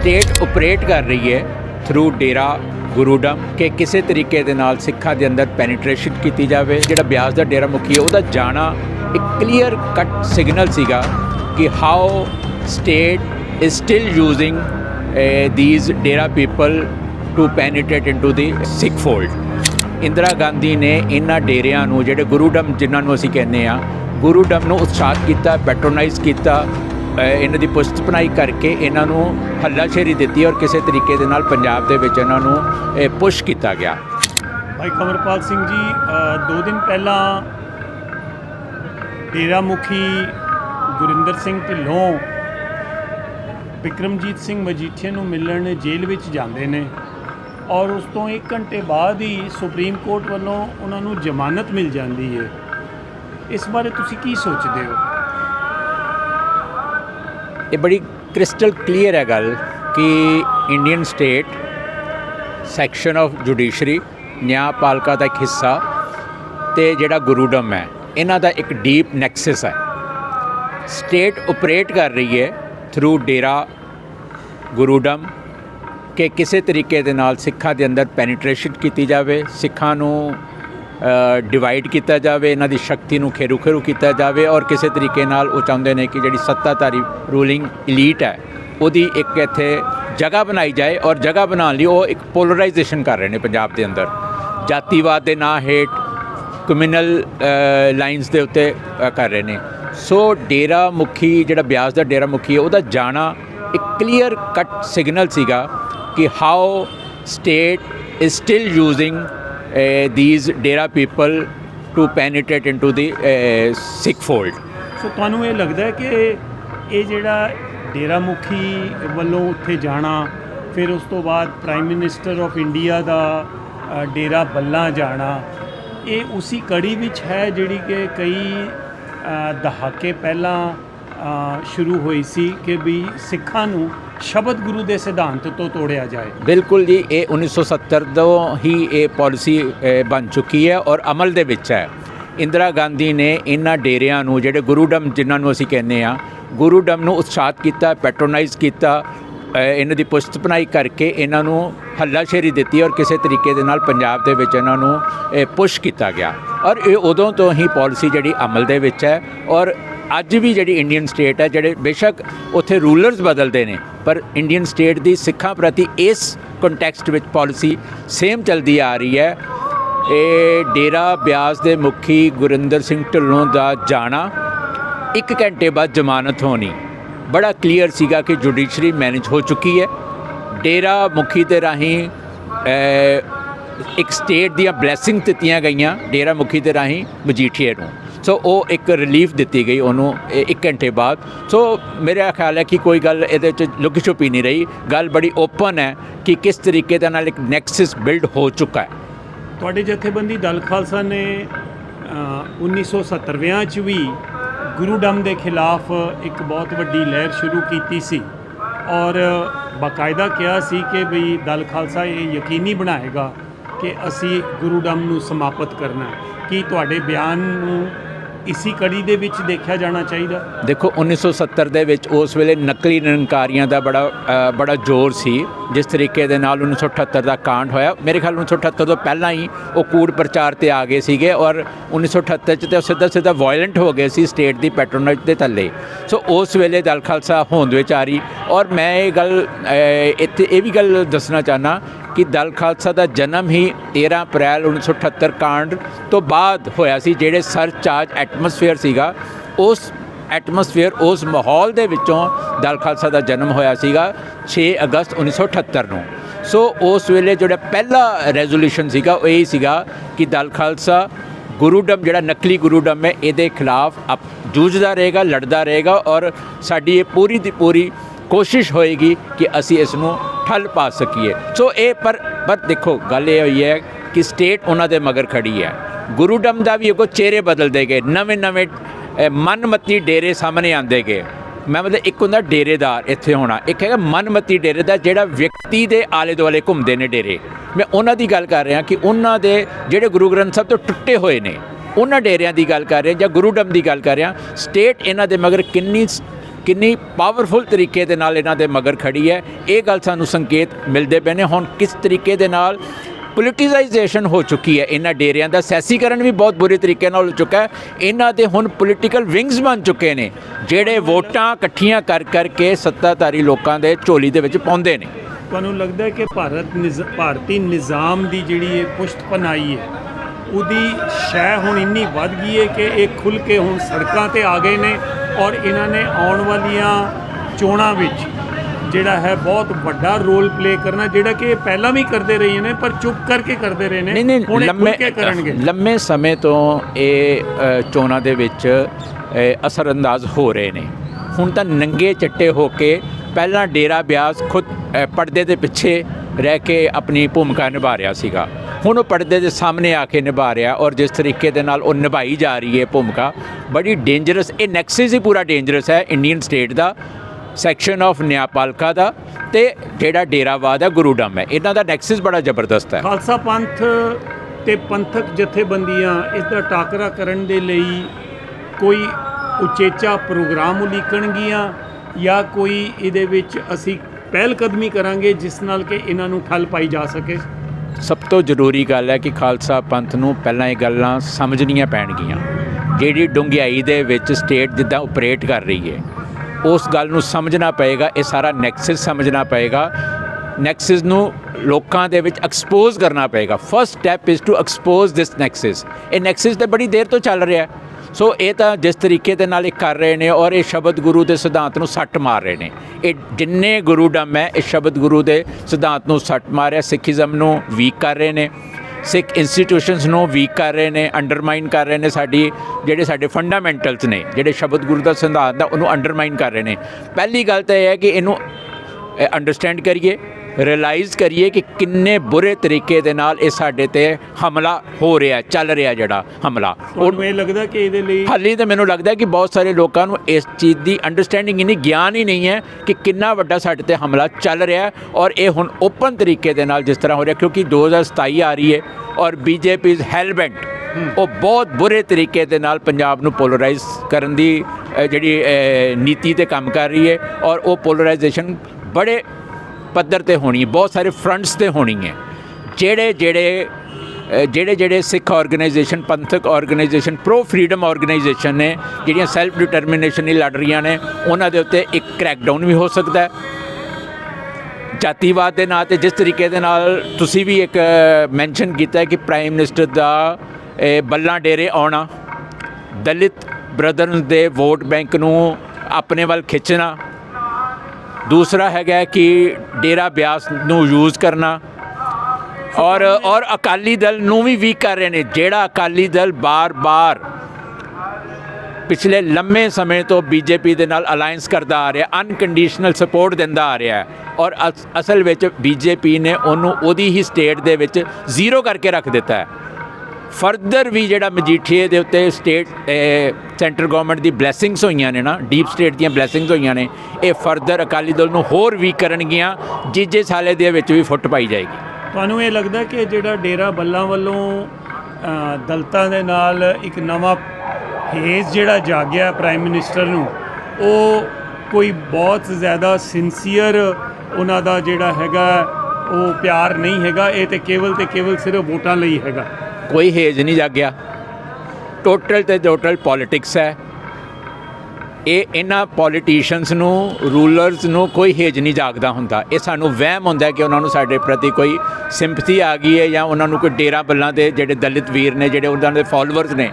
State operate ਕਰ ਰਹੀ ਹੈ ਥਰੂ ਡੇਰਾ ਗੁਰੂਡਮ ਕਿ ਕਿਸੇ ਤਰੀਕੇ ਦੇ ਨਾਲ ਸਿੱਖਾਂ ਦੇ ਅੰਦਰ ਪੈਨੀਟ੍ਰੇਸ਼ਨ ਕੀਤੀ ਜਾਵੇ ਜਿਹੜਾ ਬਿਆਸ ਦਾ ਡੇਰਾ ਮੁਖੀ ਹੈ ਉਹਦਾ ਜਾਣਾ ਇੱਕ ਕਲੀਅਰ ਕੱਟ ਸਿਗਨਲ ਸੀਗਾ ਕਿ how state is still using these dera people to penetrate into the Sikh fold Indira Gandhi ਨੇ ਇਹਨਾਂ ਡੇਰਿਆਂ ਨੂੰ ਜਿਹੜੇ ਗੁਰੂਡਮ ਜਿਨ੍ਹਾਂ ਨੂੰ ਅਸੀਂ ਕਹਿੰਦੇ ਆ ਗੁਰੂਡਮ ਨੂੰ ਉਤਸ਼ਾਹਤ ਕੀਤਾ ਪੈਟਰੋਨਾਈਜ਼ ਕੀਤਾ ਇਹਨਾਂ ਦੀ ਪੁਸ਼ਤਪਨਾਈ ਕਰਕੇ ਇਹਨਾਂ ਨੂੰ ਹੱਲਾਸ਼ੇਰੀ ਦਿੱਤੀ ਔਰ ਕਿਸੇ ਤਰੀਕੇ ਦੇ ਨਾਲ ਪੰਜਾਬ ਦੇ ਵਿੱਚ ਇਹਨਾਂ ਨੂੰ ਪੁਸ਼ ਕੀਤਾ ਗਿਆ। ਭਾਈ ਕਮਰਪਾਲ ਸਿੰਘ ਜੀ ਅ, ਦੋ ਦਿਨ ਪਹਿਲਾਂ ਡੇਰਾ ਮੁਖੀ ਗੁਰਿੰਦਰ ਸਿੰਘ ਢਿੱਲੋਂ ਵਿਕਰਮਜੀਤ ਸਿੰਘ ਮਜੀਠੀਆ ਨੂੰ ਮਿਲਣ ਜੇਲ੍ਹ ਵਿੱਚ ਜਾਂਦੇ ਨੇ ਔਰ ਉਸ ਤੋਂ 1 ਘੰਟੇ ਬਾਅਦ ਹੀ ਸੁਪਰੀਮ ਕੋਰਟ ਵੱਲੋਂ ਉਹਨਾਂ ਨੂੰ ਜ਼ਮਾਨਤ ਮਿਲ ਜਾਂਦੀ ਹੈ। ਇਸ ਬਾਰੇ ਤੁਸੀਂ ਕੀ ਸੋਚਦੇ ਹੋ? ਇਹ ਬੜੀ ਕ੍ਰਿਸਟਲ ਕਲੀਅਰ ਹੈ ਗੱਲ ਕਿ Indian state section of judiciary ਨਿਆਂਪਾਲਿਕਾ ਦਾ ਇੱਕ ਹਿੱਸਾ ਤੇ ਜਿਹੜਾ ਗੁਰੂਡਮ ਹੈ, ਇਹਨਾਂ ਦਾ ਇੱਕ ਡੀਪ ਨੈਕਸਸ ਹੈ। ਸਟੇਟ ਆਪਰੇਟ ਕਰ ਰਹੀ ਹੈ ਥਰੂ ਡੇਰਾ ਗੁਰੂਡਮ ਕਿ ਕਿਸੇ ਤਰੀਕੇ ਦੇ ਨਾਲ ਸਿੱਖਾਂ ਦੇ ਅੰਦਰ ਪੈਨੀਟ੍ਰੇਸ਼ਨ ਕੀਤੀ ਜਾਵੇ, ਸਿੱਖਾਂ ਨੂੰ ਡਿਵਾਈਡ ਕੀਤਾ ਜਾਵੇ, ਇਹਨਾਂ ਦੀ ਸ਼ਕਤੀ ਨੂੰ ਖੇਰੂ ਖੇਰੂ ਕੀਤਾ ਜਾਵੇ ਔਰ ਕਿਸੇ ਤਰੀਕੇ ਨਾਲ ਉਹ ਚਾਹੁੰਦੇ ਨੇ ਕਿ ਜਿਹੜੀ ਸੱਤਾਧਾਰੀ ਰੂਲਿੰਗ ਇਲੀਟ ਹੈ, ਉਹਦੀ ਇੱਕ ਇੱਥੇ ਜਗ੍ਹਾ ਬਣਾਈ ਜਾਏ ਔਰ ਜਗ੍ਹਾ ਬਣਾਉਣ ਲਈ ਉਹ ਇੱਕ ਪੋਲਰਾਈਜੇਸ਼ਨ ਕਰ ਰਹੇ ਨੇ ਪੰਜਾਬ ਦੇ ਅੰਦਰ। ਜਾਤੀਵਾਦ ਦੇ ਨਾਂ ਹੇਠ ਕਮਿਊਨਲ ਲਾਈਨਸ ਦੇ ਉੱਤੇ ਕਰ ਰਹੇ ਨੇ। ਸੋ ਡੇਰਾ ਮੁਖੀ, ਜਿਹੜਾ ਬਿਆਸ ਦਾ ਡੇਰਾ ਮੁਖੀ ਹੈ, ਉਹਦਾ ਜਾਣਾ ਇੱਕ ਕਲੀਅਰ ਕੱਟ ਸਿਗਨਲ ਸੀਗਾ ਕਿ how state is still using these dera people to penetrate into the Sikh fold so ਤੁਹਾਨੂੰ ਇਹ ਲੱਗਦਾ ਹੈ ਕਿ ਇਹ ਜਿਹੜਾ ਡੇਰਾ ਮੁਖੀ ਵੱਲੋਂ ਉੱਥੇ ਜਾਣਾ, ਫਿਰ ਉਸ ਤੋਂ ਬਾਅਦ ਪ੍ਰਾਈਮ ਮਿਨਿਸਟਰ ਆਫ ਇੰਡੀਆ ਦਾ ਡੇਰਾ ਬੱਲਾ ਜਾਣਾ, ਇਹ ਉਸੇ ਕੜੀ ਵਿੱਚ ਹੈ ਜਿਹੜੀ ਕਿ ਕਈ ਦਹਾਕੇ ਪਹਿਲਾਂ ਸ਼ੁਰੂ ਹੋਈ ਸੀ ਕਿ ਵੀ ਸਿੱਖਾਂ ਨੂੰ ਸ਼ਬਦ ਗੁਰੂ ਦੇ ਸਿਧਾਂਤ ਤੋਂ ਤੋੜਿਆ ਜਾਏ। ਬਿਲਕੁਲ ਜੀ, ਇਹ 1970 ਤੋਂ ਹੀ ਇਹ ਪਾਲਿਸੀ ਬਣ ਚੁੱਕੀ ਹੈ ਔਰ ਅਮਲ ਦੇ ਵਿੱਚ ਹੈ। ਇੰਦਰਾ ਗਾਂਧੀ ਨੇ ਇਹਨਾਂ ਡੇਰਿਆਂ ਨੂੰ, ਜਿਹੜੇ ਗੁਰੂਡਮ ਜਿਨ੍ਹਾਂ ਨੂੰ ਅਸੀਂ ਕਹਿੰਦੇ ਆ ਗੁਰੂਡਮ ਨੂੰ ਉਤਸ਼ਾਹਤ ਕੀਤਾ ਪੈਟਰੋਨਾਈਜ਼ ਕੀਤਾ ਇਹਨਾਂ ਦੀ ਪੁਸ਼ਤਪਨਾਈ ਕਰਕੇ ਇਹਨਾਂ ਨੂੰ ਹੱਲਾਸ਼ੇਰੀ ਦਿੱਤੀ ਔਰ ਕਿਸੇ ਤਰੀਕੇ ਦੇ ਨਾਲ ਪੰਜਾਬ ਦੇ ਵਿੱਚ ਇਹਨਾਂ ਨੂੰ ਪੁਸ਼ ਕੀਤਾ ਗਿਆ। ਔਰ ਇਹ ਉਦੋਂ ਤੋਂ ਹੀ ਪਾਲਿਸੀ ਜਿਹੜੀ ਅਮਲ ਦੇ ਵਿੱਚ ਹੈ ਔਰ ਅੱਜ ਵੀ ਜਿਹੜੀ ਇੰਡੀਅਨ ਸਟੇਟ ਹੈ, ਜਿਹੜੇ ਬੇਸ਼ੱਕ ਉੱਥੇ ਰੂਲਰਸ ਬਦਲਦੇ ਨੇ, ਪਰ ਇੰਡੀਅਨ ਸਟੇਟ ਦੀ ਸਿੱਖਾਂ ਪ੍ਰਤੀ ਇਸ ਕੰਟੈਕਸਟ ਵਿੱਚ ਪਾਲਿਸੀ ਸੇਮ ਚੱਲਦੀ ਆ ਰਹੀ ਹੈ। ਇਹ ਡੇਰਾ ਬਿਆਸ ਦੇ ਮੁਖੀ ਗੁਰਿੰਦਰ ਸਿੰਘ ਢਿੱਲੋਂ ਦਾ ਜਾਣਾ ਇੱਕ ਘੰਟੇ ਬਾਅਦ ਜ਼ਮਾਨਤ ਹੋਣੀ। ਬੜਾ ਕਲੀਅਰ ਸੀਗਾ ਕਿ ਜੁਡੀਸ਼ਰੀ ਮੈਨੇਜ ਹੋ ਚੁੱਕੀ ਹੈ। ਡੇਰਾ ਮੁਖੀ ਦੇ ਰਾਹੀਂ ਇੱਕ ਸਟੇਟ ਦੀਆਂ ਬਲੇਸਿੰਗ ਦਿੱਤੀਆਂ ਗਈਆਂ, ਡੇਰਾ ਮੁਖੀ ਦੇ ਰਾਹੀਂ ਮਜੀਠੀਏ ਨੂੰ। ਸੋ ਉਹ ਇੱਕ ਰਿਲੀਫ ਦਿੱਤੀ ਗਈ ਉਹਨੂੰ ਇਹ ਇੱਕ ਘੰਟੇ ਬਾਅਦ। ਸੋ ਮੇਰਾ ਖਿਆਲ ਹੈ ਕਿ ਕੋਈ ਗੱਲ ਇਹਦੇ ਵਿੱਚ ਲੁਕ ਛੁਪੀ ਨਹੀਂ ਰਹੀ। ਗੱਲ ਬੜੀ ਓਪਨ ਹੈ ਕਿ ਕਿਸ ਤਰੀਕੇ ਦੇ ਨਾਲ ਇੱਕ ਨੈਕਸਸ ਬਿਲਡ ਹੋ ਚੁੱਕਾ ਹੈ। ਤੁਹਾਡੀ ਜਥੇਬੰਦੀ ਦਲ ਖਾਲਸਾ ਨੇ ਅ, 1970ਵਿਆਂ 'ਚ ਵੀ ਗੁਰੂਡਮ ਦੇ ਖਿਲਾਫ ਇੱਕ ਬਹੁਤ ਵੱਡੀ ਲਹਿਰ ਸ਼ੁਰੂ ਕੀਤੀ ਸੀ। ਔਰ ਬਾਕਾਇਦਾ ਕਿਹਾ ਸੀ ਕਿ ਵੀ ਦਲ ਖਾਲਸਾ ਇਹ ਯਕੀਨੀ ਬਣਾਏਗਾ ਕਿ ਅਸੀਂ ਗੁਰੂਡਮ ਨੂੰ ਸਮਾਪਤ ਕਰਨਾ ਕੀ ਤੁਹਾਡੇ ਬਿਆਨ ਨੂੰ ਇਸੀ ਕੜੀ ਦੇ ਵਿੱਚ ਦੇਖਿਆ ਜਾਣਾ ਚਾਹੀਦਾ। ਦੇਖੋ 1970 ਦੇ ਵਿੱਚ ਉਸ ਵੇਲੇ ਨਕਲੀ ਨਿਰੰਕਾਰੀਆਂ ਦਾ ਬੜਾ ਬੜਾ ਜ਼ੋਰ ਸੀ, ਜਿਸ ਤਰੀਕੇ ਦੇ ਨਾਲ 1978 ਦਾ ਕਾਂਡ ਹੋਇਆ। ਮੇਰੇ ਖਿਆਲ 1978 ਤੋਂ ਪਹਿਲਾਂ ਹੀ ਉਹ ਕੂੜ ਪ੍ਰਚਾਰ ਤੇ ਆ ਗਏ ਸੀਗੇ ਔਰ 1978 ਚ ਤੇ ਉਹ ਸਿੱਧਾ ਸਿੱਧਾ ਵਾਇਲੈਂਟ ਹੋ ਗਏ ਸੀ ਸਟੇਟ ਦੀ ਪੈਟਰੋਨੇਜ ਦੇ ਥੱਲੇ। ਸੋ ਉਸ ਵੇਲੇ ਦਲ ਖਾਲਸਾ ਹੋਂਦ ਵਿੱਚ ਆ ਰਹੀ ਔਰ ਮੈਂ ਇਹ ਗੱਲ ਇੱਥੇ ਇਹ ਵੀ ਗੱਲ ਦੱਸਣਾ ਚਾਹਨਾ ਕਿ ਦਲ ਖਾਲਸਾ ਦਾ ਜਨਮ ਹੀ 13 ਅਪ੍ਰੈਲ 1978 ਕਾਂਡ ਤੋਂ ਬਾਅਦ ਹੋਇਆ ਸੀ, ਜਿਹੜੇ ਸਰਚਾਰਜ ਐਟਮੋਸਫੇਅਰ ਸੀਗਾ। ਉਸ ਐਟਮੋਸਫੇਅਰ, ਉਸ ਮਾਹੌਲ ਦੇ ਵਿੱਚੋਂ ਦਲ ਖਾਲਸਾ ਦਾ ਜਨਮ ਹੋਇਆ ਸੀਗਾ 6 ਅਗਸਤ 1978 ਨੂੰ। ਸੋ ਉਸ ਵੇਲੇ ਜਿਹੜਾ ਪਹਿਲਾ ਰੈਜ਼ੋਲੂਸ਼ਨ ਸੀਗਾ, ਉਹ ਇਹ ਸੀਗਾ ਕਿ ਦਲ ਖਾਲਸਾ ਗੁਰੂਡਮ, ਜਿਹੜਾ ਨਕਲੀ ਗੁਰੂਡਮ ਹੈ, ਇਹਦੇ ਖਿਲਾਫ ਅਪ- ਜੂਝਦਾ ਰਹੇਗਾ, ਲੜਦਾ ਰਹੇਗਾ ਔਰ ਸਾਡੀ ਇਹ ਪੂਰੀ ਦੀ ਪੂਰੀ ਕੋਸ਼ਿਸ਼ ਹੋਏਗੀ ਕਿ ਅਸੀਂ ਇਸ ਨੂੰ ਠੱਲ ਪਾ ਸਕੀਏ। ਸੋ ਇਹ ਪਰ ਪਰ ਦੇਖੋ ਗੱਲ ਇਹ ਹੋਈ ਹੈ ਕਿ ਸਟੇਟ ਉਹਨਾਂ ਦੇ ਮਗਰ ਖੜੀ ਹੈ। ਗੁਰੂਡਮ ਦਾ ਵੀ ਅੱਗੋਂ ਚਿਹਰੇ ਬਦਲਦੇ ਗਏ ਨਵੇਂ ਨਵੇਂ ਅਹ, ਮਨਮਤੀ ਡੇਰੇ ਸਾਹਮਣੇ ਆਉਂਦੇ ਗਏ। ਮੈਂ ਮਤਲਬ ਇੱਕ ਹੁੰਦਾ ਡੇਰੇਦਾਰ ਇੱਥੇ ਹੋਣਾ। ਇੱਕ ਹੈਗਾ ਮਨਮਤੀ ਡੇਰੇ ਦਾ ਜਿਹੜਾ ਵਿਅਕਤੀ ਦੇ ਆਲੇ ਦੁਆਲੇ ਘੁੰਮਦੇ ਨੇ ਡੇਰੇ। ਮੈਂ ਉਹਨਾਂ ਦੀ ਗੱਲ ਕਰ ਰਿਹਾ ਕਿ ਉਹਨਾਂ ਦੇ ਜਿਹੜੇ ਗੁਰੂ ਗ੍ਰੰਥ ਸਾਹਿਬ ਤੋਂ ਟੁੱਟੇ ਹੋਏ ਨੇ ਉਹਨਾਂ ਡੇਰਿਆਂ ਦੀ ਗੱਲ ਕਰ ਰਿਹਾ ਜਾਂ ਗੁਰੂਡਮ ਦੀ ਗੱਲ ਕਰ ਰਿਹਾ। ਸਟੇਟ ਇਹਨਾਂ ਦੇ ਮਗਰ ਕਿੰਨੀ ਕਿੰਨੀ ਪਾਵਰਫੁਲ ਤਰੀਕੇ ਦੇ ਨਾਲ ਇਹਨਾਂ ਦੇ ਮਗਰ ਖੜੀ ਹੈ। ਇਹ ਗੱਲ ਸਾਨੂੰ ਸੰਕੇਤ ਮਿਲਦੇ ਪਏ ਨੇ। ਹੁਣ ਕਿਸ ਤਰੀਕੇ ਦੇ ਨਾਲ ਪੋਲਿਟਿਸਾਈਜੇਸ਼ਨ ਹੋ ਚੁੱਕੀ ਹੈ ਇਹਨਾਂ ਡੇਰਿਆਂ ਦਾ। ਸੈਸੀਕਰਨ ਵੀ ਬਹੁਤ ਬੁਰੇ ਤਰੀਕੇ ਨਾਲ ਹੋ ਚੁੱਕਾ ਹੈ। ਇਹਨਾਂ ਦੇ ਹੁਣ ਪੋਲੀਟੀਕਲ ਵਿੰਗਸ ਬਣ ਚੁੱਕੇ ਨੇ, ਜਿਹੜੇ ਵੋਟਾਂ ਇਕੱਠੀਆਂ ਕਰ ਕਰਕੇ ਸੱਤਾਧਾਰੀ ਲੋਕਾਂ ਦੇ ਝੋਲੀ ਦੇ ਵਿੱਚ ਪਾਉਂਦੇ ਨੇ। ਤੁਹਾਨੂੰ ਲੱਗਦਾ ਹੈ ਕਿ ਭਾਰਤ ਨਿਜ਼- ਭਾਰਤੀ ਨਿਜ਼ਾਮ ਦੀ ਜਿਹੜੀ ਇਹ ਪੁਸ਼ਤ ਪਨਾਈ ਹੈ, ਉਹਦੀ ਸ਼ੈ ਹੁਣ ਇੰਨੀ ਵੱਧ ਗਈ ਹੈ ਕਿ ਇਹ ਖੁੱਲ ਕੇ ਹੁਣ ਸੜਕਾਂ ਤੇ ਆ ਗਏ ਨੇ। ਔਰ ਇਹਨਾਂ ਨੇ ਆਉਣ ਵਾਲੀਆਂ ਚੋਣਾਂ ਵਿੱਚ ਜਿਹੜਾ ਹੈ ਬਹੁਤ ਵੱਡਾ ਰੋਲ ਪਲੇ ਕਰਨਾ ਜਿਹੜਾ ਕਿ ਪਹਿਲਾਂ ਵੀ ਕਰਦੇ ਰਹੇ ਨੇ ਪਰ ਚੁੱਪ ਕਰਕੇ ਕਰਦੇ ਰਹੇ ਨੇ। ਹੁਣ ਲੰਮੇ ਕਰਨਗੇ। ਲੰਮੇ ਸਮੇਂ ਤੋਂ ਇਹ ਚੋਣਾਂ ਦੇ ਵਿੱਚ ਅਸਰਅੰਦਾਜ਼ ਹੋ ਰਹੇ ਨੇ। ਹੁਣ ਤਾਂ ਨੰਗੇ ਚੱਟੇ ਹੋ ਕੇ ਪਹਿਲਾਂ ਡੇਰਾ ਬਿਆਸ ਖੁਦ ਪਰਦੇ ਦੇ ਪਿੱਛੇ ਰਹਿ ਕੇ ਆਪਣੀ ਭੂਮਿਕਾ ਨਿਭਾ ਰਿਹਾ ਸੀਗਾ। ਹੁਣ ਉਹ ਪਰਦੇ ਦੇ ਸਾਹਮਣੇ ਆ ਕੇ ਨਿਭਾ ਰਿਹਾ ਔਰ ਜਿਸ ਤਰੀਕੇ ਦੇ ਨਾਲ ਉਹ ਨਿਭਾਈ ਜਾ ਰਹੀ ਹੈ ਭੂਮਿਕਾ, ਬੜੀ ਡੇਂਜਰਸ ਇਹ ਨੈਕਸਸ ਹੀ ਪੂਰਾ ਡੇਂਜਰਸ ਹੈ ਇੰਡੀਅਨ ਸਟੇਟ ਦਾ ਸੈਕਸ਼ਨ ਆਫ ਨਿਆਪਾਲਕਾ ਦਾ ਤੇ ਜਿਹੜਾ ਡੇਰਾਵਾਦ ਹੈ ਗੁਰੂਡਮ ਹੈ। ਇਹਨਾਂ ਦਾ ਨੈਕਸਸ ਬੜਾ ਜ਼ਬਰਦਸਤ ਹੈ। ਖਾਲਸਾ ਪੰਥ ਤੇ ਪੰਥਕ ਜਥੇਬੰਦੀਆਂ ਇਸ ਦਾ ਟਾਕਰਾ ਕਰਨ ਦੇ ਲਈ ਕੋਈ ਉਚੇਚਾ ਪ੍ਰੋਗਰਾਮ ਉਲੀਕਣਗੀਆਂ ਜਾਂ ਕੋਈ ਇਹਦੇ ਵਿੱਚ ਅਸੀਂ ਪਹਿਲ ਕਦਮੀ ਕਰਾਂਗੇ ਜਿਸ ਨਾਲ ਕਿ ਇਹਨਾਂ ਨੂੰ ਠੱਲ ਪਾਈ ਜਾ ਸਕੇ। ਸਭ ਤੋਂ ਜ਼ਰੂਰੀ ਗੱਲ ਹੈ ਕਿ ਖਾਲਸਾ ਪੰਥ ਨੂੰ ਪਹਿਲਾਂ ਇਹ ਗੱਲਾਂ ਸਮਝਣੀਆਂ ਪੈਣਗੀਆਂ। ਜਿਹੜੀ ਡੁੰਗਿਆਈ ਦੇ ਵਿੱਚ ਸਟੇਟ ਜਿੱਦਾਂ ਆਪਰੇਟ ਕਰ ਰਹੀ ਹੈ, ਉਸ ਗੱਲ ਨੂੰ ਸਮਝਣਾ ਪਏਗਾ, ਇਹ ਸਾਰਾ ਨੈਕਸਸ ਸਮਝਣਾ ਪਏਗਾ। ਨੈਕਸਸ ਨੂੰ ਲੋਕਾਂ ਦੇ ਵਿੱਚ ਐਕਸਪੋਜ਼ ਕਰਨਾ ਪਏਗਾ। First step is to expose this nexus ਇਹ ਨੈਕਸਸ ਤੇ ਬੜੀ ਦੇਰ ਤੋਂ ਚੱਲ ਰਿਹਾ ਹੈ। ਸੋ ਇਹ ਤਾਂ ਜਿਸ ਤਰੀਕੇ ਦੇ ਨਾਲ ਇਹ ਕਰ ਰਹੇ ਨੇ ਔਰ ਇਹ ਸ਼ਬਦ ਗੁਰੂ ਦੇ ਸਿਧਾਂਤ ਨੂੰ ਸੱਟ ਮਾਰ ਰਹੇ ਨੇ। ਇਹ ਜਿੰਨੇ ਗੁਰੂ ਡਮ ਹੈ ਇਹ ਸ਼ਬਦ ਗੁਰੂ ਦੇ ਸਿਧਾਂਤ ਨੂੰ ਸੱਟ ਮਾਰਿਆ, ਸਿੱਖੀਜ਼ਮ ਨੂੰ ਵੀਕ ਕਰ ਰਹੇ ਨੇ, ਸਿੱਖ ਇੰਸਟੀਟਿਊਸ਼ਨਸ ਨੂੰ ਵੀਕ ਕਰ ਰਹੇ ਨੇ ਅੰਡਰਮਾਈਨ ਕਰ ਰਹੇ ਨੇ ਸਾਡੀ, ਜਿਹੜੇ ਸਾਡੇ ਫੰਡਾਮੈਂਟਲਸ ਨੇ, ਜਿਹੜੇ ਸ਼ਬਦ ਗੁਰੂ ਦਾ ਸਿਧਾਂਤ ਦਾ ਉਹਨੂੰ ਅੰਡਰਮਾਈਨ ਕਰ ਰਹੇ ਨੇ। ਪਹਿਲੀ ਗੱਲ ਤਾਂ ਇਹ ਹੈ ਕਿ ਇਹਨੂੰ ਅੰਡਰਸਟੈਂਡ ਕਰੀਏ। ਰਿਅਲਾਈਜ਼ ਕਰੀਏ ਕਿ ਕਿੰਨੇ ਬੁਰੇ ਤਰੀਕੇ ਦੇ ਨਾਲ ਇਹ ਸਾਡੇ ਤੇ ਹਮਲਾ ਹੋ ਰਿਹਾ ਚੱਲ ਰਿਹਾ ਜਿਹੜਾ ਹਮਲਾ। ਉਹ ਤੁਹਾਨੂੰ ਇਹ ਲੱਗਦਾ ਕਿ ਇਹਦੇ ਲਈ ਹਾਲੀ ਤਾਂ ਮੈਨੂੰ ਲੱਗਦਾ ਕਿ ਬਹੁਤ ਸਾਰੇ ਲੋਕਾਂ ਨੂੰ ਇਸ ਚੀਜ਼ ਦੀ ਅੰਡਰਸਟੈਂਡਿੰਗ ਹੀ ਨਹੀਂ ਗਿਆਨ ਹੀ ਨਹੀਂ ਹੈ ਕਿ ਕਿੰਨਾ ਵੱਡਾ ਸਾਡੇ ਤੇ ਹਮਲਾ ਚੱਲ ਰਿਹਾ ਔਰ ਇਹ ਹੁਣ ਓਪਨ ਤਰੀਕੇ ਦੇ ਨਾਲ ਜਿਸ ਤਰ੍ਹਾਂ ਹੋ ਰਿਹਾ ਕਿਉਂਕਿ 2027 ਆ ਰਹੀ ਹੈ ਔਰ ਬੀਜੇਪੀ ਇਜ਼ ਹੈਲਬੈਂਟ ਉਹ ਬਹੁਤ ਬੁਰੇ ਤਰੀਕੇ ਦੇ ਨਾਲ ਪੰਜਾਬ ਨੂੰ ਪੋਲਰਾਈਜ਼ ਕਰਨ ਦੀ ਜਿਹੜੀ ਨੀਤੀ ਤੇ ਕੰਮ ਕਰ ਰਹੀ ਹੈ ਔਰ ਉਹ ਪੋਲਰਾਈਜੇਸ਼ਨ ਬੜੇ ਪੱਧਰ ਤੇ ਹੋਣੀ ਹੈ ਬਹੁਤ ਸਾਰੇ ਫਰੰਟਸ ਤੇ ਹੋਣੀ ਹੈ। ਜਿਹੜੇ ਜਿਹੜੇ ਜਿਹੜੇ ਜਿਹੜੇ ਸਿੱਖ ਆਰਗੇਨਾਈਜੇਸ਼ਨ ਪੰਥਕ ਆਰਗੇਨਾਈਜੇਸ਼ਨ ਪ੍ਰੋ ਫਰੀडम ਆਰਗੇਨਾਈਜੇਸ਼ਨ ਨੇ, ਜਿਹੜੀਆਂ ਸੈਲਫ ਡਿਟਰਮੀਨੇਸ਼ਨ ਲਈ ਲੜ ਰਹੀਆਂ ਨੇ, ਉਹਨਾਂ ਦੇ ਉੱਤੇ ਇੱਕ ਕ੍ਰੈਕਡਾਊਨ ਵੀ ਹੋ ਸਕਦਾ ਹੈ। ਜਾਤੀਵਾਦ ਦੇ ਨਾਂ ਤੇ ਜਿਸ ਤਰੀਕੇ ਦੇ ਨਾਲ ਤੁਸੀਂ ਵੀ ਇੱਕ ਮੈਂਸ਼ਨ ਕੀਤਾ ਕਿ ਪ੍ਰਾਈਮ ਮਿਨਿਸਟਰ ਦਾ, ਇਹ, ਬੱਲਾਂ ਡੇਰੇ ਆਉਣਾ, ਦਲਿਤ ਬ੍ਰਦਰਸ ਦੇ ਵੋਟ ਬੈਂਕ ਨੂੰ ਆਪਣੇ ਵੱਲ ਖਿੱਚਣਾ ਦੂਸਰਾ ਹੈਗਾ ਕਿ ਡੇਰਾ ਬਿਆਸ ਨੂੰ ਯੂਜ਼ ਕਰਨਾ ਔਰ ਔਰ ਅਕਾਲੀ ਦਲ ਨੂੰ ਵੀ ਵੀਕ ਕਰ ਰਹੇ ਨੇ। ਜਿਹੜਾ ਅਕਾਲੀ ਦਲ ਬਾਰ-ਬਾਰ ਪਿਛਲੇ ਲੰਮੇ ਸਮੇਂ ਤੋਂ ਬੀਜੇਪੀ ਦੇ ਨਾਲ ਅਲਾਈਅੰਸ ਕਰਦਾ ਆ ਰਿਹਾ ਅਨਕੰਡੀਸ਼ਨਲ ਸਪੋਰਟ ਦਿੰਦਾ ਆ ਰਿਹਾ ਔਰ ਅਸ- ਅਸਲ ਵਿੱਚ ਬੀਜੇਪੀ ਨੇ ਉਹਨੂੰ ਉਹਦੀ ਹੀ ਸਟੇਟ ਦੇ ਵਿੱਚ ਜ਼ੀਰੋ ਕਰਕੇ ਰੱਖ ਦਿੱਤਾ ਹੈ। ਫਰਦਰ ਵੀ ਜਿਹੜਾ ਮਜੀਠੀਏ ਦੇ ਉੱਤੇ ਸਟੇਟ ਸੈਂਟਰ ਗਵਰਨਮੈਂਟ ਦੀ ਬਲੇਸਿੰਗਸ ਹੋਈਆਂ ਨੇ ਨਾ ਡੀਪ ਸਟੇਟ ਦੀਆਂ ਬਲੇਸਿੰਗਸ ਹੋਈਆਂ ਨੇ, ਇਹ ਫਰਦਰ ਅਕਾਲੀ ਦਲ ਨੂੰ ਹੋਰ ਵੀ ਕਰਨਗੀਆਂ ਜੀਜੇ ਸਾਲੇ ਦੇ ਵਿੱਚ ਵੀ ਫੁੱਟ ਪਾਈ ਜਾਏਗੀ। ਤੁਹਾਨੂੰ ਇਹ ਲੱਗਦਾ ਕਿ ਜਿਹੜਾ ਡੇਰਾ ਬੱਲਾਂ ਵੱਲੋਂ ਦਲਤਾਂ ਦੇ ਨਾਲ ਇੱਕ ਨਵਾਂ ਹੇਜ਼ ਜਿਹੜਾ ਜਾਗਿਆ ਪ੍ਰਾਈਮ ਮਿਨਿਸਟਰ ਨੂੰ, ਉਹ ਕੋਈ ਬਹੁਤ ਜ਼ਿਆਦਾ ਸਿੰਸੀਅਰ ਉਹਨਾਂ ਦਾ ਜਿਹੜਾ ਹੈਗਾ, ਉਹ ਪਿਆਰ ਨਹੀਂ ਹੈਗਾ, ਇਹ ਤੇ ਕੇਵਲ ਤੇ ਕੇਵਲ ਸਿਰਫ ਵੋਟਾਂ ਲਈ ਹੈਗਾ। ਕੋਈ ਹੇਜ ਨਹੀਂ ਜਾਗਿਆ ਟੋਟਲ ਤੇ ਟੋਟਲ ਪੋਲਿਟਿਕਸ ਹੈ ਇਹ ਇਹਨਾਂ ਪੋਲੀਟੀਸ਼ੀਅਨਸ ਨੂੰ ਰੂਲਰਸ ਨੂੰ ਕੋਈ ਹੇਜ ਨਹੀਂ ਜਾਗਦਾ ਹੁੰਦਾ ਇਹ ਸਾਨੂੰ ਵਹਿਮ ਹੁੰਦਾ ਹੈ ਕਿ ਉਹਨਾਂ ਨੂੰ ਸਾਡੇ ਪ੍ਰਤੀ ਕੋਈ ਸਿੰਪਥੀ ਆ ਗਈ ਹੈ ਜਾਂ ਉਹਨਾਂ ਨੂੰ ਕੋਈ ਡੇਰਾ ਬੱਲਾਂ ਦੇ ਜਿਹੜੇ ਦਲਿਤ ਵੀਰ ਨੇ ਜਿਹੜੇ ਉਹਨਾਂ ਦੇ ਫਾਲੋਅਰਸ ਨੇ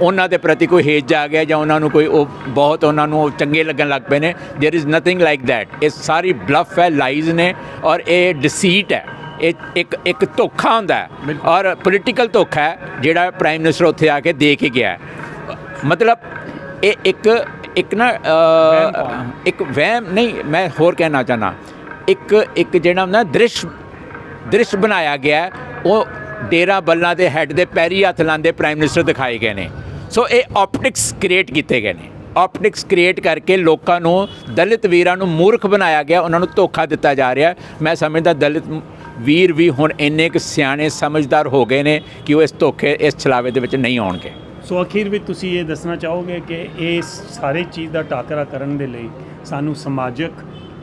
ਉਹਨਾਂ ਦੇ ਪ੍ਰਤੀ ਕੋਈ ਹੇਜ ਜਾ ਗਿਆ ਜਾਂ ਉਹਨਾਂ ਨੂੰ ਕੋਈ ਉਹ ਬਹੁਤ ਉਹਨਾਂ ਨੂੰ ਉਹ ਚੰਗੇ ਲੱਗਣ ਲੱਗ ਪਏ ਨੇ there is nothing like that ਇਹ ਸਾਰੀ ਬਲਫ ਹੈ ਲਾਈਜ਼ ਨੇ ਔਰ ਇਹ ਡਿਸੀਟ ਹੈ ਇਹ ਇੱਕ ਇੱਕ ਧੋਖਾ ਹੁੰਦਾ ਔਰ ਪੋਲੀਟੀਕਲ ਧੋਖਾ ਹੈ ਜਿਹੜਾ ਪ੍ਰਾਈਮ ਮਿਨਿਸਟਰ ਉੱਥੇ ਆ ਕੇ ਦੇ ਕੇ ਗਿਆ। ਮਤਲਬ ਇਹ ਇੱਕ ਇੱਕ ਨਾ ਇੱਕ ਵਹਿਮ ਨਹੀਂ ਮੈਂ ਹੋਰ ਕਹਿਣਾ ਚਾਹਨਾ ਇੱਕ ਇੱਕ ਜਿਹੜਾ ਨਾ ਦ੍ਰਿਸ਼ ਦ੍ਰਿਸ਼ ਬਣਾਇਆ ਗਿਆ ਉਹ ਡੇਰਾ ਬੱਲਾਂ ਦੇ ਹੈੱਡ ਦੇ ਪੈਰੀ ਹੱਥ ਲਾਉਂਦੇ ਪ੍ਰਾਈਮ ਮਿਨਿਸਟਰ ਦਿਖਾਏ ਗਏ ਨੇ। ਸੋ ਇਹ ਆਪਟਿਕਸ ਕ੍ਰੀਏਟ ਕੀਤੇ ਗਏ ਨੇ। ਆਪਟਿਕਸ ਕ੍ਰੀਏਟ ਕਰਕੇ ਲੋਕਾਂ ਨੂੰ ਦਲਿਤ ਵੀਰਾਂ ਨੂੰ ਮੂਰਖ ਬਣਾਇਆ ਗਿਆ ਉਹਨਾਂ ਨੂੰ ਧੋਖਾ ਦਿੱਤਾ ਜਾ ਰਿਹਾ ਮੈਂ ਸਮਝਦਾ ਦਲਿਤ ਵੀਰ ਵੀ ਹੁਣ ਇੰਨੇ ਕੁ ਸਿਆਣੇ ਸਮਝਦਾਰ ਹੋ ਗਏ ਨੇ ਕਿ ਉਹ ਇਸ ਧੋਖੇ ਇਸ ਛਲਾਵੇ ਦੇ ਵਿੱਚ ਨਹੀਂ ਆਉਣਗੇ ਸੋ ਅਖੀਰ ਵਿੱਚ ਤੁਸੀਂ ਇਹ ਦੱਸਣਾ ਚਾਹੋਗੇ ਕਿ ਇਸ ਸਾਰੇ ਚੀਜ਼ ਦਾ ਟਾਕਰਾ ਕਰਨ ਦੇ ਲਈ ਸਾਨੂੰ ਸਮਾਜਿਕ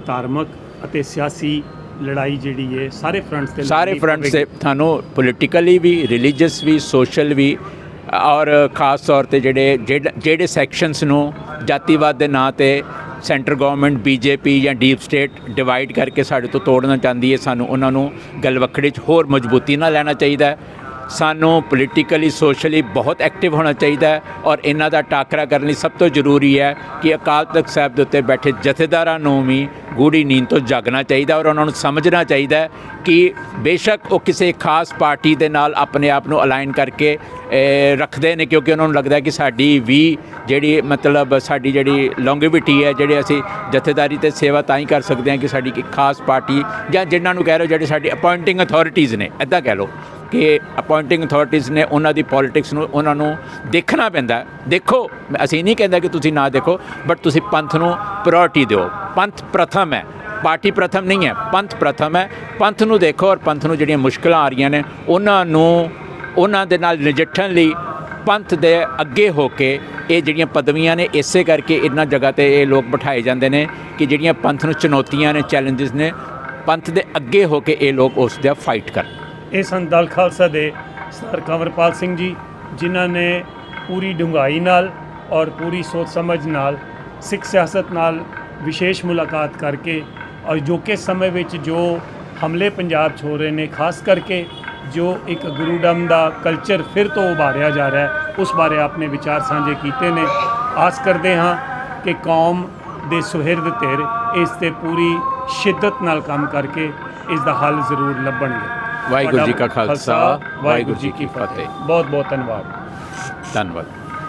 ਧਾਰਮਿਕ ਅਤੇ ਸਿਆਸੀ ਲੜਾਈ ਜਿਹੜੀ ਹੈ ਸਾਰੇ ਫਰੰਟਸ ਤੇ ਸਾਰੇ ਲੜਨੀ ਫਰੰਟ ਸੇ ਪਵੇਗੀ। ਤੁਹਾਨੂੰ ਪੋਲੀਟੀਕਲੀ ਵੀ ਰਿਲੀਜੀਅਸ ਵੀ ਸੋਸ਼ਲ ਵੀ ਔਰ ਖਾਸ ਤੌਰ ਤੇ ਜਿਹੜੇ- ਜਿਹੜੇ ਸੈਕਸ਼ਨਸ ਨੂੰ ਜਾਤੀਵਾਦ ਦੇ ਨਾਂ ਤੇ ਸੈਂਟਰ ਗਵਰਨਮੈਂਟ, ਬੀਜੇਪੀ ਜਾਂ ਡੀਪ ਸਟੇਟ ਡਿਵਾਈਡ ਕਰਕੇ ਸਾਡੇ ਤੋਂ ਤੋੜਨਾ ਚਾਹੁੰਦੀ ਹੈ, ਸਾਨੂੰ ਉਹਨਾਂ ਨੂੰ ਗਲਵੱਕੜੀ 'ਚ ਹੋਰ ਮਜ਼ਬੂਤੀ ਨਾਲ ਲੈਣਾ ਚਾਹੀਦਾ ਸਾਨੂੰ ਪੋਲੀਟੀਕਲੀ ਸੋਸ਼ਲੀ ਬਹੁਤ ਐਕਟਿਵ ਹੋਣਾ ਚਾਹੀਦਾ ਹੈ ਔਰ ਇਹਨਾਂ ਦਾ ਟਾਕਰਾ ਕਰਨ ਲਈ ਸਭ ਤੋਂ ਜ਼ਰੂਰੀ ਹੈ ਕਿ ਅਕਾਲ ਤਖਤ ਸਾਹਿਬ ਦੇ ਉੱਤੇ ਬੈਠੇ ਜਥੇਦਾਰਾਂ ਨੂੰ ਵੀ ਗੂੜੀ ਨੀਂਦ ਤੋਂ ਜਾਗਣਾ ਚਾਹੀਦਾ ਔਰ ਉਹਨਾਂ ਨੂੰ ਸਮਝਣਾ ਚਾਹੀਦਾ ਕਿ ਬੇਸ਼ੱਕ ਉਹ ਕਿਸੇ ਖਾਸ ਪਾਰਟੀ ਦੇ ਨਾਲ ਆਪਣੇ ਆਪ ਨੂੰ ਅਲਾਈਨ ਕਰਕੇ ਰੱਖਦੇ ਨੇ ਕਿਉਂਕਿ ਉਹਨਾਂ ਨੂੰ ਲੱਗਦਾ ਕਿ ਸਾਡੀ ਵੀ ਜਿਹੜੀ ਮਤਲਬ ਸਾਡੀ ਜਿਹੜੀ ਲੌਂਗੇਵਿਟੀ ਹੈ, ਜਿਹੜੇ ਅਸੀਂ ਜਥੇਦਾਰੀ ਤੇ ਸੇਵਾ ਤਾਂ ਹੀ ਕਰ ਸਕਦੇ ਹਾਂ ਕਿ ਸਾਡੀ ਇੱਕ ਖਾਸ ਪਾਰਟੀ ਜਾਂ ਜਿਨ੍ਹਾਂ ਨੂੰ ਕਹਿ ਰਹੇ ਜਿਹੜੇ ਸਾਡੀ ਅਪਾਇੰਟਿੰਗ ਅਥਾਰਟੀਜ਼ ਨੇ ਐਦਾਂ ਕਹਿ ਲਓ। ਕਿ ਅਪਾਇੰਟਿੰਗ ਅਥਾਰਟੀਜ਼ ਨੇ ਉਹਨਾਂ ਦੀ ਪੋਲਿਟਿਕਸ ਨੂੰ ਉਹਨਾਂ ਨੂੰ ਦੇਖਣਾ ਪੈਂਦਾ ਦੇਖੋ ਅਸੀਂ ਨਹੀਂ ਕਹਿੰਦਾ ਕਿ ਤੁਸੀਂ ਨਾ ਦੇਖੋ ਬਟ ਤੁਸੀਂ ਪੰਥ ਨੂੰ ਪ੍ਰਾਇੋਰਟੀ ਦਿਓ। ਪੰਥ ਪ੍ਰਥਮ ਹੈ, ਪਾਰਟੀ ਪ੍ਰਥਮ ਨਹੀਂ ਹੈ, ਪੰਥ ਪ੍ਰਥਮ ਹੈ। ਪੰਥ ਨੂੰ ਦੇਖੋ ਔਰ ਪੰਥ ਨੂੰ ਜਿਹੜੀਆਂ ਮੁਸ਼ਕਲਾਂ ਆ ਰਹੀਆਂ ਨੇ, ਉਹਨਾਂ ਨੂੰ, ਉਹਨਾਂ ਦੇ ਨਾਲ ਨਜਿੱਠਣ ਲਈ ਪੰਥ ਦੇ ਅੱਗੇ ਹੋ ਕੇ ਇਹ ਜਿਹੜੀਆਂ ਪਦਵੀਆਂ ਨੇ, ਇਸੇ ਕਰਕੇ ਇਹਨਾਂ ਜਗ੍ਹਾ ਤੇ ਇਹ ਲੋਕ ਬਿਠਾਏ ਜਾਂਦੇ ਨੇ ਕਿ ਜਿਹੜੀਆਂ ਪੰਥ ਨੂੰ ਚੁਣੌਤੀਆਂ ਨੇ ਚੈਲੰਜਸ ਨੇ, ਪੰਥ ਦੇ ਅੱਗੇ ਹੋ ਕੇ ਇਹ ਲੋਕ ਉਸ ਦਾ ਫਾਈਟ ਕਰਨ। ਇਹ ਸਨ ਦਲ ਖਾਲਸਾ ਦੇ ਸਰ ਕੰਵਰਪਾਲ ਸਿੰਘ ਜੀ, ਜਿਨ੍ਹਾਂ ਨੇ ਪੂਰੀ ਡੂੰਘਾਈ ਨਾਲ ਔਰ ਪੂਰੀ ਸੋਚ ਸਮਝ ਨਾਲ ਸਿੱਖ ਸਿਆਸਤ ਨਾਲ ਵਿਸ਼ੇਸ਼ ਮੁਲਾਕਾਤ ਕਰਕੇ ਔਰ ਜੋ ਕਿ ਸਮੇਂ ਵਿੱਚ ਜੋ ਹਮਲੇ ਪੰਜਾਬ 'ਚ ਹੋ ਰਹੇ ਨੇ, ਖਾਸ ਕਰਕੇ ਜੋ ਇੱਕ ਗੁਰੂਡਮ ਦਾ ਕਲਚਰ ਫਿਰ ਤੋਂ ਉਭਾਰਿਆ ਜਾ ਰਿਹਾ ਹੈ, ਉਸ ਬਾਰੇ ਆਪਣੇ ਵਿਚਾਰ ਸਾਂਝੇ ਕੀਤੇ ਨੇ। ਆਸ ਕਰਦੇ ਹਾਂ ਕਿ ਕੌਮ ਦੇ ਸੁਹਿਰਦ ਧਿਰ ਇਸ ਤੇ ਪੂਰੀ ਸ਼ਿੱਦਤ ਨਾਲ ਕੰਮ ਕਰਕੇ ਇਸ ਦਾ ਹੱਲ ਜ਼ਰੂਰ ਲੱਭਣਗੇ। ਵਾਹਿਗੁਰੂ ਜੀ ਕਾ ਖਾਲਸਾ, ਵਾਹਿਗੁਰੂ ਜੀ ਕੀ ਫਤਿਹ। ਬਹੁਤ ਬਹੁਤ ਧੰਨਵਾਦ। ਧੰਨਵਾਦ।